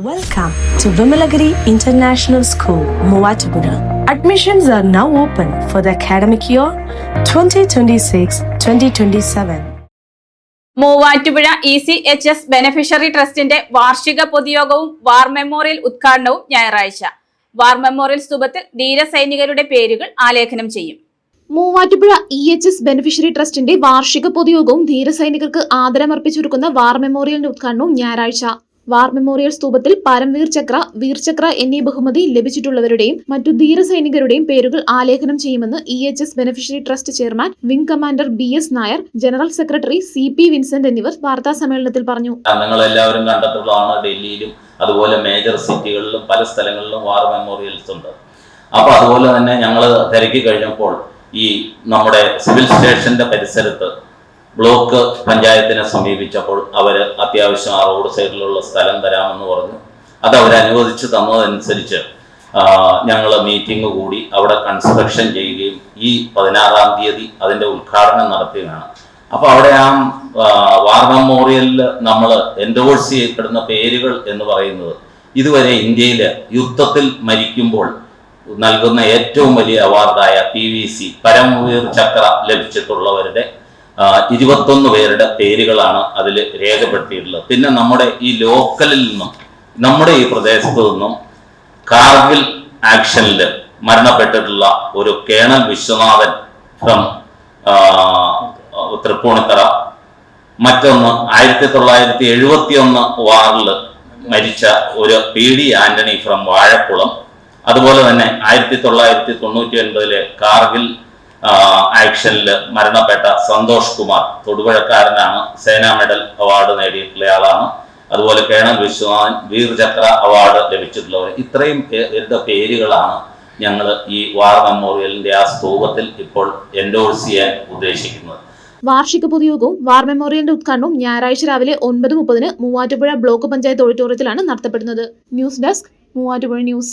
Welcome to Vimalagiri International School, Muatupura. Admissions are now open for the academic year 2026-2027. Muvattupuzha E C H S beneficiary ട്രസ്റ്റിന്റെ വാർഷിക പൊതുയോഗവും war memorial ഉദ്ഘാടനവും ഞായറാഴ്ച war memorial സ്തൂപത്തിൽ ധീരസൈനികരുടെ പേരുകൾ ആലേഖനം ചെയ്യും Muvattupuzha E H S beneficiary ട്രസ്റ്റിന്റെ വാർഷിക പൊതുയോഗവും ധീരസൈനികർക്ക് ആദരമർപ്പിച്ചൊരുക്കുന്ന വാർ മെമ്മോറിയലിന്റെ ഉദ്ഘാടനവും ഞായറാഴ്ച വാർ മെമ്മോറിയൽ സ്തൂപത്തിൽ പരംവീർ ചക്ര വീർചക്ര എന്നീ ബഹുമതി ലഭിച്ചിട്ടുള്ളവരുടെയും മറ്റു ധീരസൈനികരുടെയും പേരുകൾ ആലേഖനം ചെയ്യുമെന്ന് E H S beneficiary trust chairman wing commander B S Nair general secretary C P Vincent എന്നിവർ വാർത്താ സമ്മേളനത്തിൽ പറഞ്ഞു. ഡൽഹിയിലും അതുപോലെ മേജർ സിറ്റികളിലും പല സ്ഥലങ്ങളിലും വാർ മെമ്മോറിയൽസ് ഉണ്ട്. അപ്പോൾ അതുപോലെ തന്നെ ഞങ്ങൾ തിരക്കി കഴിഞ്ഞപ്പോൾ ഈ നമ്മുടെ സിവിൽ സ്റ്റേഷന്റെ പരിസരത്ത് ബ്ലോക്ക് പഞ്ചായത്തിനെ സമീപിച്ചപ്പോൾ അവർ അത്യാവശ്യം ആ റോഡ് സൈഡിലുള്ള സ്ഥലം തരാമെന്ന് പറഞ്ഞു. അത് അവർ അനുവദിച്ച് തന്നതനുസരിച്ച് ഞങ്ങൾ മീറ്റിംഗ് കൂടി അവിടെ കൺസ്ട്രക്ഷൻ ചെയ്യുകയും ഈ പതിനാറാം തീയതി അതിന്റെ ഉദ്ഘാടനം നടത്തുകയാണ്. അപ്പോൾ അവിടെ ആ വാർ മെമ്മോറിയലിൽ നമ്മൾ എൻഡോഴ്സ് ചെയ്യപ്പെടുന്ന പേരുകൾ എന്ന് പറയുന്നത് ഇതുവരെ ഇന്ത്യയിൽ യുദ്ധത്തിൽ മരിക്കുമ്പോൾ നൽകുന്ന ഏറ്റവും വലിയ അവാർഡായ P V C Paramvir Chakra ലഭിച്ചിട്ടുള്ളവരുടെ ഇരുപത്തൊന്ന് പേരുടെ പേരുകളാണ് അതിൽ രേഖപ്പെടുത്തിയിട്ടുള്ളത്. പിന്നെ നമ്മുടെ ഈ ലോക്കലിൽ നിന്നും നമ്മുടെ ഈ പ്രദേശത്തു നിന്നും കാർഗിൽ ആക്ഷനിൽ മരണപ്പെട്ടിട്ടുള്ള ഒരു കേണൽ വിശ്വനാഥൻ ഫ്രം തൃപ്പൂണിത്തറ. മറ്റൊന്ന് ആയിരത്തി തൊള്ളായിരത്തി എഴുപത്തി ഒന്ന് വാറിൽ മരിച്ച ഒരു P D Antony from Vazhakulam. അതുപോലെ തന്നെ ആയിരത്തി തൊള്ളായിരത്തി തൊണ്ണൂറ്റി ഒൻപതിലെ കാർഗിൽ ആക്ഷനിൽ മരണപ്പെട്ട സന്തോഷ് കുമാർ തൊടുപുഴക്കാരനാണ്. സേനാ മെഡൽ അവാർഡ് നേടിയിട്ടുള്ള ആളാണ്. അതുപോലെ കേണൽ വിശ്വനാഥൻ വീർചക്ര അവാർഡ് ലഭിച്ചിട്ടുള്ളവർ ഇത്രയും പേരുടെ പേരുകളാണ് ഞങ്ങൾ ഈ വാർ മെമ്മോറിയലിന്റെ ആ സ്തൂപത്തിൽ ഇപ്പോൾ എൻഡോഴ്സ് ചെയ്യാൻ ഉദ്ദേശിക്കുന്നത്. വാർഷിക പൊതുയോഗവും വാർ മെമ്മോറിയലിന്റെ ഉദ്ഘാടനവും ഞായറാഴ്ച രാവിലെ ഒൻപത് മുപ്പതിന് മൂവാറ്റുപുഴ ബ്ലോക്ക് പഞ്ചായത്ത് ഓഡിറ്റോറിയത്തിലാണ് നടത്തപ്പെടുന്നത്. News desk Muvattupuzha news.